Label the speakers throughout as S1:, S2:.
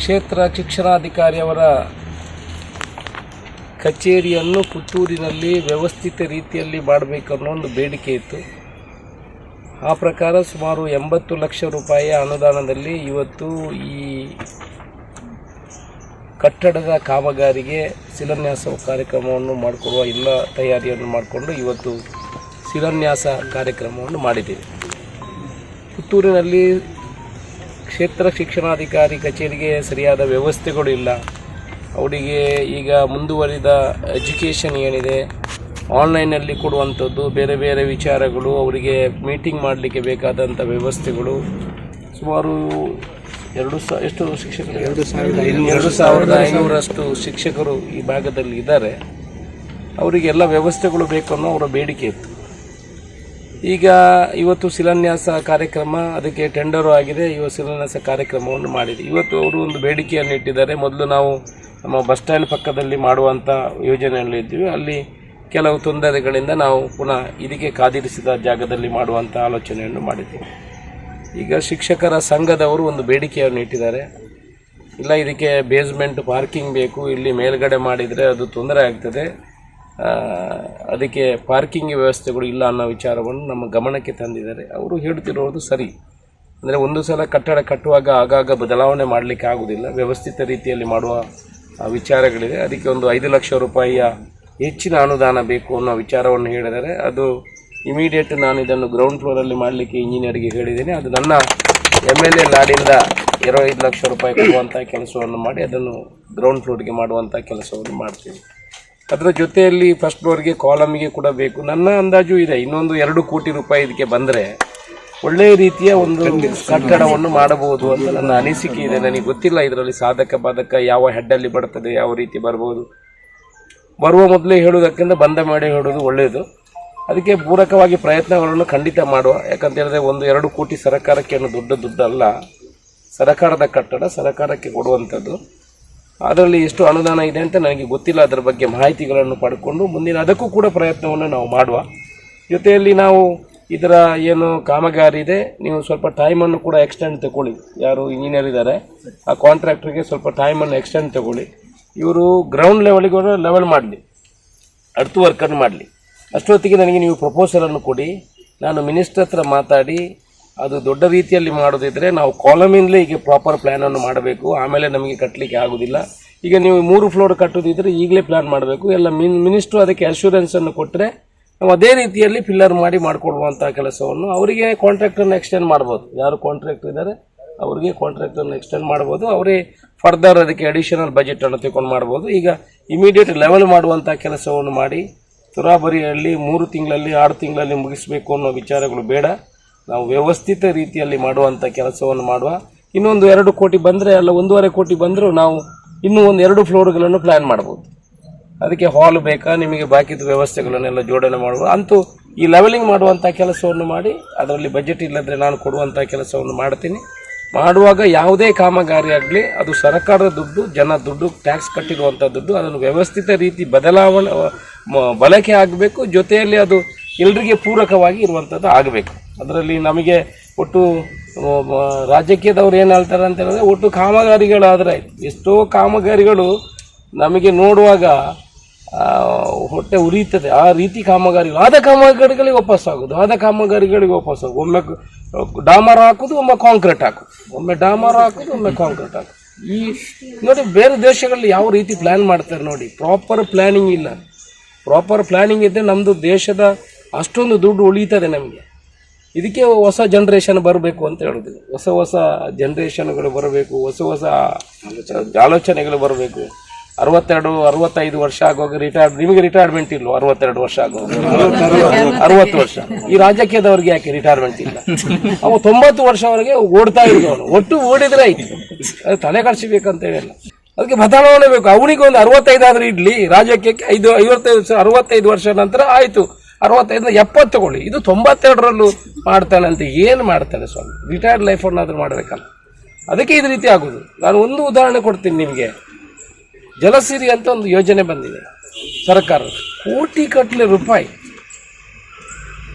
S1: ಕ್ಷೇತ್ರ ಶಿಕ್ಷಣಾಧಿಕಾರಿಯವರ ಕಚೇರಿಯನ್ನು ಪುತ್ತೂರಿನಲ್ಲಿ ವ್ಯವಸ್ಥಿತ ರೀತಿಯಲ್ಲಿ ಮಾಡಬೇಕು ಅನ್ನೋ ಒಂದು ಬೇಡಿಕೆ ಇತ್ತು. ಆ ಪ್ರಕಾರ ಸುಮಾರು ಎಂಬತ್ತು ಲಕ್ಷ ರೂಪಾಯಿಯ ಅನುದಾನದಲ್ಲಿ ಇವತ್ತು ಈ ಕಟ್ಟಡದ ಕಾಮಗಾರಿಗೆ ಶಿಲಾನ್ಯಾಸ ಕಾರ್ಯಕ್ರಮವನ್ನು ಮಾಡಿಕೊಡುವ ಎಲ್ಲ ತಯಾರಿಯನ್ನು ಮಾಡಿಕೊಂಡು ಇವತ್ತು ಶಿಲಾನ್ಯಾಸ ಕಾರ್ಯಕ್ರಮವನ್ನು ಮಾಡಿದ್ದೇವೆ. ಪುತ್ತೂರಿನಲ್ಲಿ ಕ್ಷೇತ್ರ ಶಿಕ್ಷಣಾಧಿಕಾರಿ ಕಚೇರಿಗೆ ಸರಿಯಾದ ವ್ಯವಸ್ಥೆಗಳು ಇಲ್ಲ. ಅವರಿಗೆ ಈಗ ಮುಂದುವರಿದ ಎಜುಕೇಷನ್ ಏನಿದೆ ಆನ್ಲೈನಲ್ಲಿ ಕೊಡುವಂಥದ್ದು ಬೇರೆ ಬೇರೆ ವಿಚಾರಗಳು ಅವರಿಗೆ ಮೀಟಿಂಗ್ ಮಾಡಲಿಕ್ಕೆ ಬೇಕಾದಂಥ ವ್ಯವಸ್ಥೆಗಳು. ಸುಮಾರು ಎರಡು ಸಾ ಎಷ್ಟು ಶಿಕ್ಷಕರು? ಎರಡು ಸಾವಿರದ ಎರಡು ಸಾವಿರದ ಐನೂರಷ್ಟು. ಶಿಕ್ಷಕರು ಈ ಭಾಗದಲ್ಲಿ ಇದ್ದಾರೆ. ಅವರಿಗೆಲ್ಲ ವ್ಯವಸ್ಥೆಗಳು ಬೇಕನ್ನೋ ಅನ್ನೋ ಅವರ ಬೇಡಿಕೆ ಇತ್ತು. ಈಗ ಇವತ್ತು ಶಿಲಾನ್ಯಾಸ ಕಾರ್ಯಕ್ರಮ, ಅದಕ್ಕೆ ಟೆಂಡರು ಆಗಿದೆ. ಇವತ್ತು ಶಿಲಾನ್ಯಾಸ ಕಾರ್ಯಕ್ರಮವನ್ನು ಮಾಡಿದೆ. ಇವತ್ತು ಅವರು ಒಂದು ಬೇಡಿಕೆಯನ್ನು ಇಟ್ಟಿದ್ದಾರೆ. ಮೊದಲು ನಾವು ನಮ್ಮ ಬಸ್ ಸ್ಟ್ಯಾಂಡ್ ಪಕ್ಕದಲ್ಲಿ ಮಾಡುವಂಥ ಯೋಜನೆಯಲ್ಲಿ ಇದ್ವಿ. ಅಲ್ಲಿ ಕೆಲವು ತೊಂದರೆಗಳಿಂದ ನಾವು ಪುನಃ ಇದಕ್ಕೆ ಕಾದಿರಿಸಿದ ಜಾಗದಲ್ಲಿ ಮಾಡುವಂಥ ಆಲೋಚನೆಯನ್ನು ಮಾಡಿದ್ದೀವಿ ಈಗ ಶಿಕ್ಷಕರ ಸಂಘದವರು ಒಂದು ಬೇಡಿಕೆಯನ್ನು ಇಟ್ಟಿದ್ದಾರೆ. ಇಲ್ಲ, ಇದಕ್ಕೆ ಬೇಸ್ಮೆಂಟ್ ಪಾರ್ಕಿಂಗ್ ಬೇಕು. ಇಲ್ಲಿ ಮೇಲ್ಗಡೆ ಮಾಡಿದರೆ ಅದು ತೊಂದರೆ ಆಗ್ತದೆ. ಅದಕ್ಕೆ ಪಾರ್ಕಿಂಗ್ ವ್ಯವಸ್ಥೆಗಳು ಇಲ್ಲ ಅನ್ನೋ ವಿಚಾರವನ್ನು ನಮ್ಮ ಗಮನಕ್ಕೆ ತಂದಿದ್ದಾರೆ. ಅವರು ಹೇಳ್ತಿರೋದು ಸರಿ. ಅಂದರೆ ಒಂದು ಸಲ ಕಟ್ಟಡ ಕಟ್ಟುವಾಗ ಆಗಾಗ ಬದಲಾವಣೆ ಮಾಡಲಿಕ್ಕೆ ಆಗುವುದಿಲ್ಲ. ವ್ಯವಸ್ಥಿತ ರೀತಿಯಲ್ಲಿ ಮಾಡುವ ವಿಚಾರಗಳಿದೆ. ಅದಕ್ಕೆ ಒಂದು ಐದು ಲಕ್ಷ ರೂಪಾಯಿಯ ಹೆಚ್ಚಿನ ಅನುದಾನ ಬೇಕು ಅನ್ನೋ ವಿಚಾರವನ್ನು ಹೇಳಿದರೆ ಅದು ಇಮಿಡಿಯೇಟ್ ನಾನು ಇದನ್ನು ಗ್ರೌಂಡ್ ಫ್ಲೋರಲ್ಲಿ ಮಾಡಲಿಕ್ಕೆ ಇಂಜಿನಿಯರ್ಗೆ ಹೇಳಿದ್ದೀನಿ. ಅದು ನನ್ನ ಎಂ ಎಲ್ ಎ ಲಾಡಿಂದ ಐದು ಲಕ್ಷ ರೂಪಾಯಿ ಕೊಡುವಂಥ ಕೆಲಸವನ್ನು ಮಾಡಿ ಅದನ್ನು ಗ್ರೌಂಡ್ ಫ್ಲೋರ್ಗೆ ಮಾಡುವಂಥ ಕೆಲಸವನ್ನು ಮಾಡ್ತೀನಿ. ಅದರ ಜೊತೆಯಲ್ಲಿ ಫಸ್ಟ್ ಫ್ಲೋರ್ಗೆ ಕಾಲಮ್ಗೆ ಕೂಡ ಬೇಕು. ನನ್ನ ಅಂದಾಜು ಇದೆ, ಇನ್ನೊಂದು ಎರಡು ಕೋಟಿ ರೂಪಾಯಿ ಇದಕ್ಕೆ ಬಂದರೆ ಒಳ್ಳೆಯ ರೀತಿಯ ಒಂದು ಕಟ್ಟಡವನ್ನು ಮಾಡಬಹುದು ಅಂತ ನನ್ನ ಅನಿಸಿಕೆ ಇದೆ. ನನಗೆ ಗೊತ್ತಿಲ್ಲ ಇದರಲ್ಲಿ ಸಾಧಕ ಬಾಧಕ ಯಾವ ಹೆಡ್ಡಲ್ಲಿ ಬರ್ತದೆ, ಯಾವ ರೀತಿ ಬರ್ಬೋದು. ಬರುವ ಮೊದಲೇ ಹೇಳುವುದಕ್ಕಿಂತ ಬಂದ ಮಾಡಿ ಹೇಳೋದು ಒಳ್ಳೆಯದು. ಅದಕ್ಕೆ ಪೂರಕವಾಗಿ ಪ್ರಯತ್ನಗಳನ್ನು ಖಂಡಿತ ಮಾಡುವ. ಯಾಕಂತ ಹೇಳಿದ್ರೆ ಒಂದು ಎರಡು ಕೋಟಿ ಸರ್ಕಾರಕ್ಕೆ ಏನು ದೊಡ್ಡ ದುಡ್ಡಲ್ಲ, ಸರ್ಕಾರದ ಕಟ್ಟಡ ಸರ್ಕಾರಕ್ಕೆ ಕೊಡುವಂಥದ್ದು. ಅದರಲ್ಲಿ ಎಷ್ಟು ಅನುದಾನ ಇದೆ ಅಂತ ನನಗೆ ಗೊತ್ತಿಲ್ಲ. ಅದರ ಬಗ್ಗೆ ಮಾಹಿತಿಗಳನ್ನು ಪಡ್ಕೊಂಡು ಮುಂದಿನ ಅದಕ್ಕೂ ಕೂಡ ಪ್ರಯತ್ನವನ್ನು ನಾವು ಮಾಡುವ. ಜೊತೆಯಲ್ಲಿ ನಾವು ಇದರ ಏನು ಕಾಮಗಾರಿ ಇದೆ. ನೀವು ಸ್ವಲ್ಪ ಟೈಮನ್ನು ಕೂಡ ಎಕ್ಸ್ಟೆಂಡ್ ತಗೊಳ್ಳಿ. ಯಾರು ಇಂಜಿನಿಯರ್ ಇದ್ದಾರೆ ಆ ಕಾಂಟ್ರಾಕ್ಟ್ರಿಗೆ ಸ್ವಲ್ಪ ಟೈಮನ್ನು ಎಕ್ಸ್ಟೆಂಡ್ ತಗೊಳ್ಳಿ. ಇವರು ಗ್ರೌಂಡ್ ಲೆವೆಲಿಗೆ ಲೆವೆಲ್ ಮಾಡಲಿ. ಅರ್ಥ ವರ್ಕನ್ನು ಮಾಡಲಿ. ಅಷ್ಟೊತ್ತಿಗೆ ನನಗೆ ನೀವು ಪ್ರಪೋಸಲನ್ನು ಕೊಡಿ. ನಾನು ಮಿನಿಸ್ಟರ್ ಹತ್ರ ಮಾತಾಡಿ ಅದು ದೊಡ್ಡ ರೀತಿಯಲ್ಲಿ ಮಾಡೋದಿದ್ರೆ ನಾವು ಕಾಲಮಿಂದಲೇ ಈಗ ಪ್ರಾಪರ್ ಪ್ಲ್ಯಾನನ್ನು ಮಾಡಬೇಕು. ಆಮೇಲೆ ನಮಗೆ ಕಟ್ಟಲಿಕ್ಕೆ ಆಗೋದಿಲ್ಲ. ಈಗ ನೀವು ಮೂರು ಫ್ಲೋರ್ ಕಟ್ಟೋದಿದ್ರೆ ಈಗಲೇ ಪ್ಲ್ಯಾನ್ ಮಾಡಬೇಕು. ಎಲ್ಲ ಮಿನ್ ಮಿನಿಸ್ಟ್ರು ಅದಕ್ಕೆ ಅಶ್ಯೂರೆನ್ಸನ್ನು ಕೊಟ್ಟರೆ ನಾವು ಅದೇ ರೀತಿಯಲ್ಲಿ ಫಿಲ್ಲರ್ ಮಾಡಿ ಮಾಡಿಕೊಡುವಂಥ ಕೆಲಸವನ್ನು ಅವರಿಗೆ ಕಾಂಟ್ರಾಕ್ಟನ್ನು ಎಕ್ಸ್ಟೆಂಡ್ ಮಾಡ್ಬೋದು. ಯಾರು ಕಾಂಟ್ರಾಕ್ಟ್ ಇದ್ದಾರೆ, ಅವರಿಗೆ ಕಾಂಟ್ರಾಕ್ಟನ್ನು ಎಕ್ಸ್ಟೆಂಡ್ ಮಾಡ್ಬೋದು. ಅವರೇ ಫರ್ದರ್ ಅದಕ್ಕೆ ಅಡಿಷನಲ್ ಬಜೆಟನ್ನು ತಗೊಂಡು ಮಾಡ್ಬೋದು. ಈಗ ಇಮಿಡಿಯೇಟ್ ಲೆವೆಲ್ ಮಾಡುವಂಥ ಕೆಲಸವನ್ನು ಮಾಡಿ ತುರಾಬರಿಯಲ್ಲಿ ಮೂರು ತಿಂಗಳಲ್ಲಿ, ಆರು ತಿಂಗಳಲ್ಲಿ ಮುಗಿಸಬೇಕು ಅನ್ನೋ ವಿಚಾರಗಳು ಬೇಡ. ನಾವು ವ್ಯವಸ್ಥಿತ ರೀತಿಯಲ್ಲಿ ಮಾಡುವಂಥ ಕೆಲಸವನ್ನು ಮಾಡುವ. ಇನ್ನೊಂದು ಎರಡು ಕೋಟಿ ಬಂದರೆ ಅಲ್ಲ, ಒಂದೂವರೆ ಕೋಟಿ ಬಂದರೂ ನಾವು ಇನ್ನೂ ಒಂದು ಎರಡು ಫ್ಲೋರ್ಗಳನ್ನು ಪ್ಲ್ಯಾನ್ ಮಾಡ್ಬೋದು. ಅದಕ್ಕೆ ಹಾಲ್ ಬೇಕಾ, ನಿಮಗೆ ಬಾಕಿದ ವ್ಯವಸ್ಥೆಗಳನ್ನೆಲ್ಲ ಜೋಡಣೆ ಮಾಡುವ. ಅಂತೂ ಈ ಲೆವೆಲಿಂಗ್ ಮಾಡುವಂಥ ಕೆಲಸವನ್ನು ಮಾಡಿ, ಅದರಲ್ಲಿ ಬಜೆಟ್ ಇಲ್ಲದ್ರೆ ನಾನು ಕೊಡುವಂಥ ಕೆಲಸವನ್ನು ಮಾಡ್ತೀನಿ. ಮಾಡುವಾಗ ಯಾವುದೇ ಕಾಮಗಾರಿ ಆಗಲಿ, ಅದು ಸರ್ಕಾರದ ದುಡ್ಡು, ಜನ ದುಡ್ಡು ಟ್ಯಾಕ್ಸ್ ಕಟ್ಟಿರುವಂಥ ದುಡ್ಡು, ಅದನ್ನು ವ್ಯವಸ್ಥಿತ ರೀತಿ ಬದಲಾವಣೆ ಬಳಕೆ ಆಗಬೇಕು, ಜೊತೆಯಲ್ಲಿ ಅದು ಎಲ್ರಿಗೆ ಪೂರಕವಾಗಿ ಇರುವಂಥದ್ದು ಆಗಬೇಕು. ಅದರಲ್ಲಿ ನಮಗೆ ಒಟ್ಟು ರಾಜಕೀಯದವ್ರು ಏನು ಹೇಳ್ತಾರೆ ಅಂತ ಹೇಳಿದ್ರೆ ಒಟ್ಟು ಕಾಮಗಾರಿಗಳಾದರೆ ಎಷ್ಟೋ ಕಾಮಗಾರಿಗಳು ನಮಗೆ ನೋಡುವಾಗ ಹೊಟ್ಟೆ ಉರಿಯುತ್ತದೆ. ಆ ರೀತಿ ಕಾಮಗಾರಿಗಳು, ಆದ ಕಾಮಗಾರಿಗಳಿಗೆ ವಾಪಸ್ ಆಗೋದು ಆದ ಕಾಮಗಾರಿಗಳಿಗೆ ವಾಪಸ್ ಆಗೋದು ಒಮ್ಮೆ ಡಾಮರ್ ಹಾಕೋದು ಒಮ್ಮೆ ಕಾಂಕ್ರೀಟ್ ಹಾಕೋದು ಒಮ್ಮೆ ಡಾಮರ್ ಹಾಕೋದು ಒಮ್ಮೆ ಕಾಂಕ್ರೀಟ್ ಹಾಕೋದು ಈ, ನೋಡಿ, ಬೇರೆ ದೇಶಗಳಲ್ಲಿ ಯಾವ ರೀತಿ ಪ್ಲ್ಯಾನ್ ಮಾಡ್ತಾರೆ ನೋಡಿ. ಪ್ರಾಪರ್ ಪ್ಲ್ಯಾನಿಂಗ್ ಇಲ್ಲ. ಪ್ರಾಪರ್ ಪ್ಲ್ಯಾನಿಂಗ್ ಇದ್ದರೆ ನಮ್ಮದು ದೇಶದ ಅಷ್ಟೊಂದು ದುಡ್ಡು ಉಳಿತದೆ ನಮಗೆ. ಇದಕ್ಕೆ ಹೊಸ ಜನ್ರೇಷನ್ ಬರಬೇಕು ಅಂತ ಹೇಳೋದು ಹೊಸ ಹೊಸ ಜನ್ರೇಷನ್ಗಳು ಬರಬೇಕು, ಹೊಸ ಹೊಸ ಆಲೋಚನೆಗಳು ಬರಬೇಕು. ಅರವತ್ತೆರಡು, ಅರವತ್ತೈದು ವರ್ಷ ಆಗುವಾಗ ರಿಟೈರ್ಡ್ ನಿಮಗೆ ರಿಟೈರ್ಮೆಂಟ್ ಇಲ್ಲ ಅರವತ್ತೆರಡು ವರ್ಷ ಆಗುವಾಗ. ಅರವತ್ತು ವರ್ಷ. ಈ ರಾಜಕೀಯದವ್ರಿಗೆ ಯಾಕೆ ರಿಟೈರ್ಮೆಂಟ್ ಇಲ್ಲ? ಅವು ತೊಂಬತ್ತು ವರ್ಷವರೆಗೆ ಓಡ್ತಾ ಇದ್ದವನು. ಒಟ್ಟು ಓಡಿದ್ರೆ ಆಯ್ತು. ಅದು ತಲೆ ಕಳಿಸಬೇಕಂತ ಹೇಳಿಲ್ಲ. ಅದಕ್ಕೆ ಬದಲಾವಣೆ ಬೇಕು. ಅವನಿಗೆ ಒಂದು ಅರವತ್ತೈದು ಆದ್ರೆ ಇಡ್ಲಿ, ರಾಜಕೀಯಕ್ಕೆ ಐದು, ಐವತ್ತೈದು, ಅರವತ್ತೈದು ವರ್ಷ ನಂತರ ಆಯ್ತು. ಅರವತ್ತೈದು ಎಪ್ಪತ್ತು ತಗೊಳ್ಳಿ ಇದು ತೊಂಬತ್ತೆರಡರಲ್ಲೂ ಮಾಡ್ತಾನೆ ಅಂತ ಏನು ಮಾಡ್ತಾನೆ ಸ್ವಾಮಿ? ರಿಟೈರ್ಡ್ ಲೈಫನ್ನಾದರೂ ಮಾಡಬೇಕಲ್ಲ. ಅದಕ್ಕೆ ಇದು ರೀತಿ ಆಗೋದು. ನಾನು ಒಂದು ಉದಾಹರಣೆ ಕೊಡ್ತೀನಿ ನಿಮಗೆ. ಜಲಸಿರಿ ಅಂತ ಒಂದು ಯೋಜನೆ ಬಂದಿದೆ ಸರ್ಕಾರ. ಕೋಟಿ ಕಟ್ಲೆ ರೂಪಾಯಿ.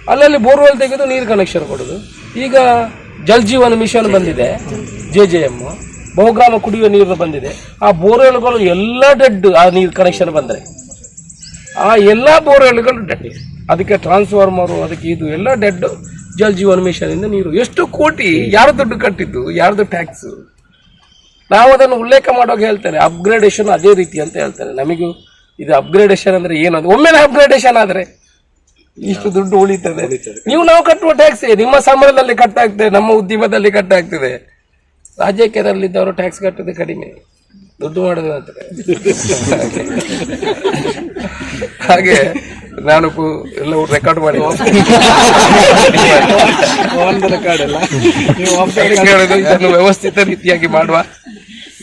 S1: ಅಲ್ಲಲ್ಲಿ ಬೋರ್ವೆಲ್ ತೆಗೆದು ನೀರು ಕನೆಕ್ಷನ್ ಕೊಡೋದು. ಈಗ ಜಲ್ ಜೀವನ್ ಮಿಷನ್ ಬಂದಿದೆ, ಜೆ ಜೆ ಎಂ. ಬಹುಗ್ರಾಮ ಕುಡಿಯುವ ನೀರು ಬಂದಿದೆ. ಆ ಬೋರ್ವೆಲ್ಗಳು ಎಲ್ಲ ಡೆಡ್ ಆ ನೀರು ಕನೆಕ್ಷನ್ ಬಂದರೆ. ಆ ಎಲ್ಲ ಬೋರ್ವೆಲ್ಗಳು ಡೆಡ್ ಅದಕ್ಕೆ ಟ್ರಾನ್ಸ್ಫಾರ್ಮರು ಅದಕ್ಕೆ ಇದು ಎಲ್ಲ ಡೆಡ್ ಜಲ್ ಜೀವನ್ ಮಿಷನ್ ಇಂದ ನೀರು. ಎಷ್ಟು ಕೋಟಿ ಯಾರು ದುಡ್ಡು ಕಟ್ಟಿದ್ದು ಯಾರ್ದು ಟ್ಯಾಕ್ಸ್ ನಾವು ಅದನ್ನು ಉಲ್ಲೇಖ ಮಾಡುವಾಗ ಹೇಳ್ತಾರೆ ಅಪ್ಗ್ರೇಡೇಷನ್ ಅದೇ ರೀತಿ ಅಂತ ಹೇಳ್ತಾರೆ ನಮಗೂ ಇದು ಅಪ್ಗ್ರೇಡೇಷನ್ ಅಂದ್ರೆ ಏನು ಒಮ್ಮೆ ಒಮ್ಮೆಲೆ ಅಪ್ಗ್ರೇಡೇಷನ್ ಆದ್ರೆ ಇಷ್ಟು ದುಡ್ಡು ಉಳಿತದೆ. ನೀವು ನಾವು ಕಟ್ಟುವ ಟ್ಯಾಕ್ಸ್ ನಿಮ್ಮ ಸಂಬಳದಲ್ಲಿ ಕಟ್ಟಾಗ್ತದೆ ನಮ್ಮ ಉದ್ಯಮದಲ್ಲಿ ಕಟ್ಟಾಗ್ತದೆ ರಾಜಕೀಯದಲ್ಲಿದ್ದವರು ಟ್ಯಾಕ್ಸ್ ಕಟ್ಟೋದು ಕಡಿಮೆ. ದುಡ್ಡು ಮಾಡೋದು ಅಂತಾರೆ ಹಾಗೆ. ನಾನು ಎಲ್ಲ ರೆಕಾರ್ಡ್ ಮಾಡಿ. ಇದನ್ನು ವ್ಯವಸ್ಥಿತ ರೀತಿಯಾಗಿ ಮಾಡುವ.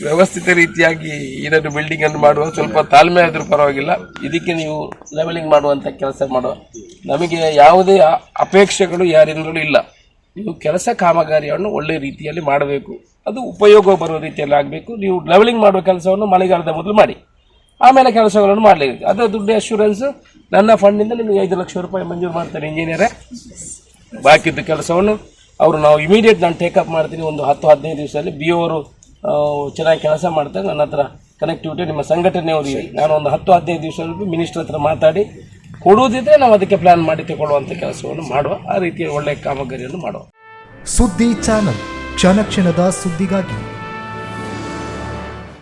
S1: ವ್ಯವಸ್ಥಿತ ರೀತಿಯಾಗಿ ಇದನ್ನು ಬಿಲ್ಡಿಂಗ್ ಅನ್ನು ಮಾಡುವ. ಸ್ವಲ್ಪ ತಾಳ್ಮೆ ಆದರೂ ಪರವಾಗಿಲ್ಲ. ಇದಕ್ಕೆ ನೀವು ಲೆವೆಲಿಂಗ್ ಮಾಡುವಂತ ಕೆಲಸ ಮಾಡುವ. ನಮಗೆ ಯಾವುದೇ ಅಪೇಕ್ಷೆಗಳು ಯಾರಿಂದಲೂ ಇಲ್ಲ. ನೀವು ಕೆಲಸ ಕಾಮಗಾರಿಯನ್ನು ಒಳ್ಳೆ ರೀತಿಯಲ್ಲಿ ಮಾಡಬೇಕು. ಅದು ಉಪಯೋಗ ಬರುವ ರೀತಿಯಲ್ಲಿ ಆಗಬೇಕು. ನೀವು ಲೆವೆಲಿಂಗ್ ಮಾಡುವ ಕೆಲಸವನ್ನು ಮಳೆಗಾಲದ ಮೊದಲು ಮಾಡಿ. ಆಮೇಲೆ ಕೆಲಸಗಳನ್ನು ಮಾಡಲಿಕ್ಕೆ ಅದು ದುಡ್ಡು ಅಶ್ಯೂರೆನ್ಸ್ ನನ್ನ ಫಂಡಿಂದ ನಿಮಗೆ ಐದು ಲಕ್ಷ ರೂಪಾಯಿ ಮಂಜೂರು ಮಾಡ್ತಾರೆ ಇಂಜಿನಿಯರೇ ಬಾಕಿದ್ದು ಕೆಲಸವನ್ನು ಅವರು ನಾವು ಇಮಿಡಿಯೇಟ್ ನಾನು ಟೇಕಪ್ ಮಾಡ್ತೀನಿ. ಒಂದು ಹತ್ತು, ಹದಿನೈದು ದಿವಸದಲ್ಲಿ ಬಿ ಅವರು ಚೆನ್ನಾಗಿ ಕೆಲಸ ಮಾಡ್ತಾರೆ. ನನ್ನ ಹತ್ರ ಕನೆಕ್ಟಿವಿಟಿ ನಿಮ್ಮ ಸಂಘಟನೆ. ನಾನು ಒಂದು ಹತ್ತು, ಹದಿನೈದು ದಿವಸದಲ್ಲಿ ಮಿನಿಸ್ಟರ್ ಹತ್ರ ಮಾತಾಡಿ, ಕೊಡುವುದಿದ್ರೆ ನಾವು ಅದಕ್ಕೆ ಪ್ಲಾನ್ ಮಾಡಿ ತಗೊಳ್ಳುವಂಥ ಕೆಲಸವನ್ನು ಮಾಡುವ ಆ ರೀತಿಯ ಒಳ್ಳೆಯ ಕಾಮಗಾರಿಯನ್ನು ಮಾಡುವ.
S2: ಸುದ್ದಿ ಚಾನಲ್ ಕ್ಷಣ ಕ್ಷಣದ ಸುದ್ದಿಗಾಗಿ